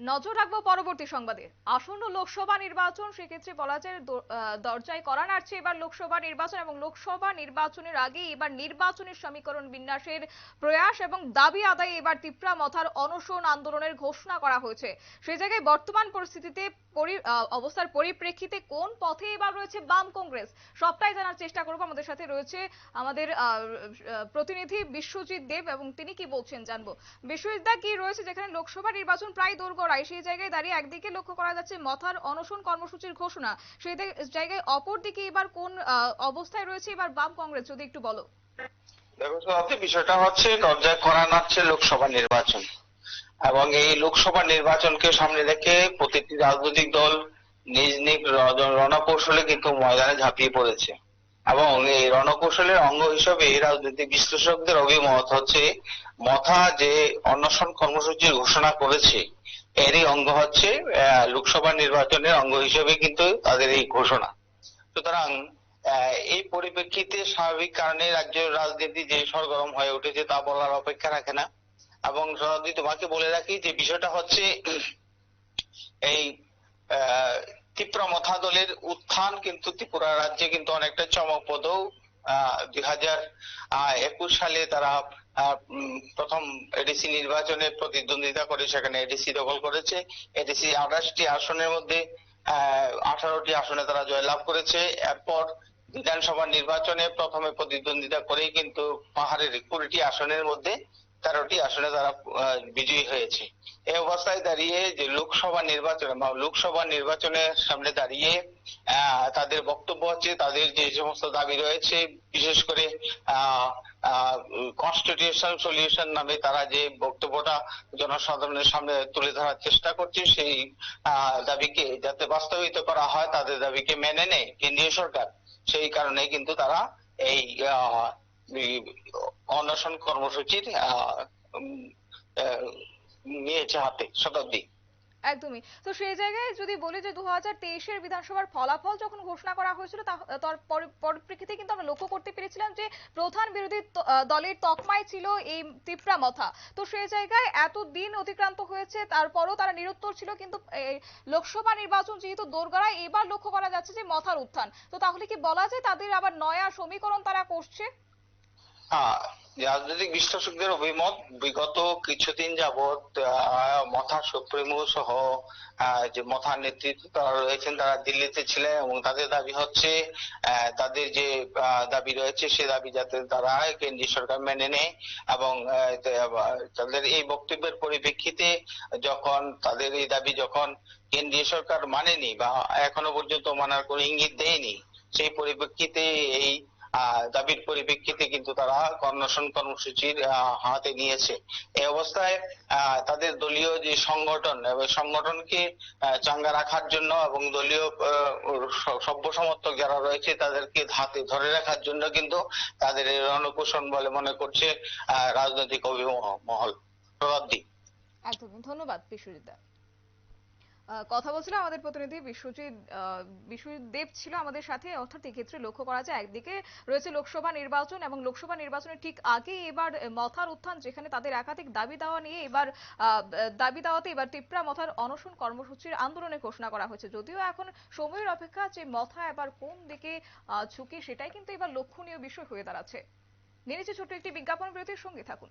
নজর রাখব পরবর্তী সংবাদে। আসন্ন লোকসভা নির্বাচন, সেক্ষেত্রে বলা যায় দরজায় করা নাড়ছে এবার লোকসভা নির্বাচন এবং লোকসভা নির্বাচনের আগে এবার নির্বাচনের সমীকরণ বিন্যাসের প্রয়াস এবং দাবি আদায়ে এবার তিপ্রা মথার অনশন আন্দোলনের ঘোষণা করা হয়েছে। সে জায়গায় বর্তমান পরিস্থিতিতে পরি- অবস্থার পরিপ্রেক্ষিতে কোন পথে এবার রয়েছে বাম কংগ্রেস? সবটাই জানার চেষ্টা করব। আমাদের সাথে রয়েছে আমাদের প্রতিনিধি বিশ্বজিৎ দেব এবং তিনি কি বলছেন জানব। বিশ্বজিৎ দা কি রয়েছে? যেখানে লোকসভা নির্বাচন প্রায় দোরগোড়ায় সেই জায়গায় দাঁড়িয়ে একদিকে লক্ষ্য করা যাচ্ছে মথার অনশন কর্মসূচির ঘোষণা। সেই জায়গায় অপর দিকে এবার কোন অবস্থায় রয়েছে? এবার বাম কংগ্রেস, যদি একটু বলো। বিষয়টা হচ্ছে, দরজায় করা নাড়ছে লোকসভা নির্বাচন। এবং এই লোকসভা নির্বাচনকে সামনে রেখে প্রতিটি রাজনৈতিক দল নিজ নিজ রণকৌশলে কিন্তু ময়দানে ঝাঁপিয়ে পড়েছে। এবং এই রণকৌশলের অঙ্গ হিসেবে রাজনৈতিক বিশ্লেষকদের অভিমত হচ্ছে, মথা যে অনশন কর্মসূচির ঘোষণা করেছে এরই অঙ্গ হচ্ছে লোকসভা নির্বাচনের অঙ্গ হিসেবে কিন্তু তাদের এই ঘোষণা। সুতরাং এই পরিপ্রেক্ষিতে স্বাভাবিক কারণে রাজ্যের রাজনীতি যে সরগরম হয়ে উঠেছে তা বলার অপেক্ষা রাখে না। এবং সরাসরি তোমাকে বলে রাখি যে বিষয়টা হচ্ছে এই তীব্রমথা দলের উত্থান কিন্তু ত্রিপুরা রাজ্যে কিন্তু অনেকটা চমকপ্রদ দুই হাজার একুশ সালে তারা প্রথম এডিসি নির্বাচনে প্রতিদ্বন্দ্বিতা করে সেখানে এডিসি দখল করেছে। এডিসি আঠাশটি আসনের মধ্যে আঠারোটি আসনে তারা জয়লাভ করেছে। এরপর বিধানসভা নির্বাচনে প্রথমে প্রতিদ্বন্দ্বিতা করে কিন্তু পাহাড়ের কুড়িটি আসনের মধ্যে তেরোটি আসনে তারা বিজয়ী হয়েছে। এই অবস্থায় দাঁড়িয়ে যে লোকসভা নির্বাচন, বা লোকসভা নির্বাচনের সামনে দাঁড়িয়ে তাদের বক্তব্য হচ্ছে, তাদের যে সমস্ত দাবি রয়েছে, বিশেষ করে কনস্টিটিউশন সলিউশন নামে তারা যে বক্তব্যটা জনসাধারণের সামনে তুলে ধরার চেষ্টা করছে, সেই দাবিকে যাতে বাস্তবায়িত করা হয়, তাদের দাবিকে মেনে নেয় কেন্দ্রীয় সরকার। সেই কারণে কিন্তু তারা এই অনশন কর্মসূচির নিয়েছে হাতে, শতাব্দী। একদমই। তো সেই জায়গায় যদি বলি যে দু হাজার বিধানসভার ফলাফল যখন ঘোষণা করা হয়েছিল তার পরি- পরিপ্রেক্ষিতে কিন্তু আমরা লক্ষ্য করতে পেরেছিলাম যে প্রধান বিরোধী দলের তকমাই ছিল এই তিপ্রা মথা। তো সেই জায়গায় এত দিন অতিক্রান্ত হয়েছে, তারপরও তারা নিরুত্তর ছিল, কিন্তু লোকসভা নির্বাচন যেহেতু দোরগড়ায়, এবার লক্ষ্য করা যাচ্ছে যে মথার উত্থান। তো তাহলে কি বলা যায় তাদের আবার নয়া সমীকরণ তারা করছে? রাজনৈতিক বিশ্লেষকদের অভিমত, বিগত কিছুদিন যাবৎ মথা সুপ্রিমো সহ যে মথার নেতৃত্ব তারা রয়েছেন, তারা দিল্লিতে ছিলেন এবং তাদের দাবি হচ্ছে তাদের যে দাবি রয়েছে, সে দাবি যাতে তারা কেন্দ্রীয় সরকার মেনে নেয় এবং তাদের এই বক্তব্যের পরিপ্রেক্ষিতে যখন তাদের এই দাবি যখন কেন্দ্রীয় সরকার মানেনি বা এখনও পর্যন্ত মানার কোনো ইঙ্গিত দেয়নি, সেই পরিপ্রেক্ষিতে এই দাবির পরিপ্রেক্ষিতে কিন্তু তারা অনশন কর্মসূচির হাতে নিয়েছে। এই অবস্থায় তাদের দলীয় যে সংগঠন এবং সংগঠনকে চাঙ্গা রাখার জন্য এবং দলীয় সভ্য সমর্থক যারা রয়েছে তাদেরকে হাতে ধরে রাখার জন্য কিন্তু তাদের রণকৌশল বলে মনে করছে রাজনৈতিক অভিমহল প্রভাবদী। একদমই ধন্যবাদ বিশ্বজিৎ দা আহ, কথা বলছিলাম আমাদের প্রতিনিধি বিশ্বজিৎ বিশ্বজিৎ দেব ছিল আমাদের সাথে। অর্থাৎ এক্ষেত্রে লক্ষ্য করা যায়, একদিকে রয়েছে লোকসভা নির্বাচন এবং লোকসভা নির্বাচনের ঠিক আগে এবার মথার উত্থান, যেখানে তাদের একাধিক দাবি দাওয়া নিয়ে এবার দাবি দাওয়াতে এবার টিপ্রা মথার অনশন কর্মসূচির আন্দোলনের ঘোষণা করা হয়েছে। যদিও এখন সময়ের অপেক্ষা যে মথা এবার কোন দিকে ঝুঁকে সেটাই কিন্তু এবার লক্ষণীয় বিষয় হয়ে দাঁড়াচ্ছে। নিয়ে নিচ্ছে ছোট্ট একটি বিজ্ঞাপন বিরতির সঙ্গে থাকুন।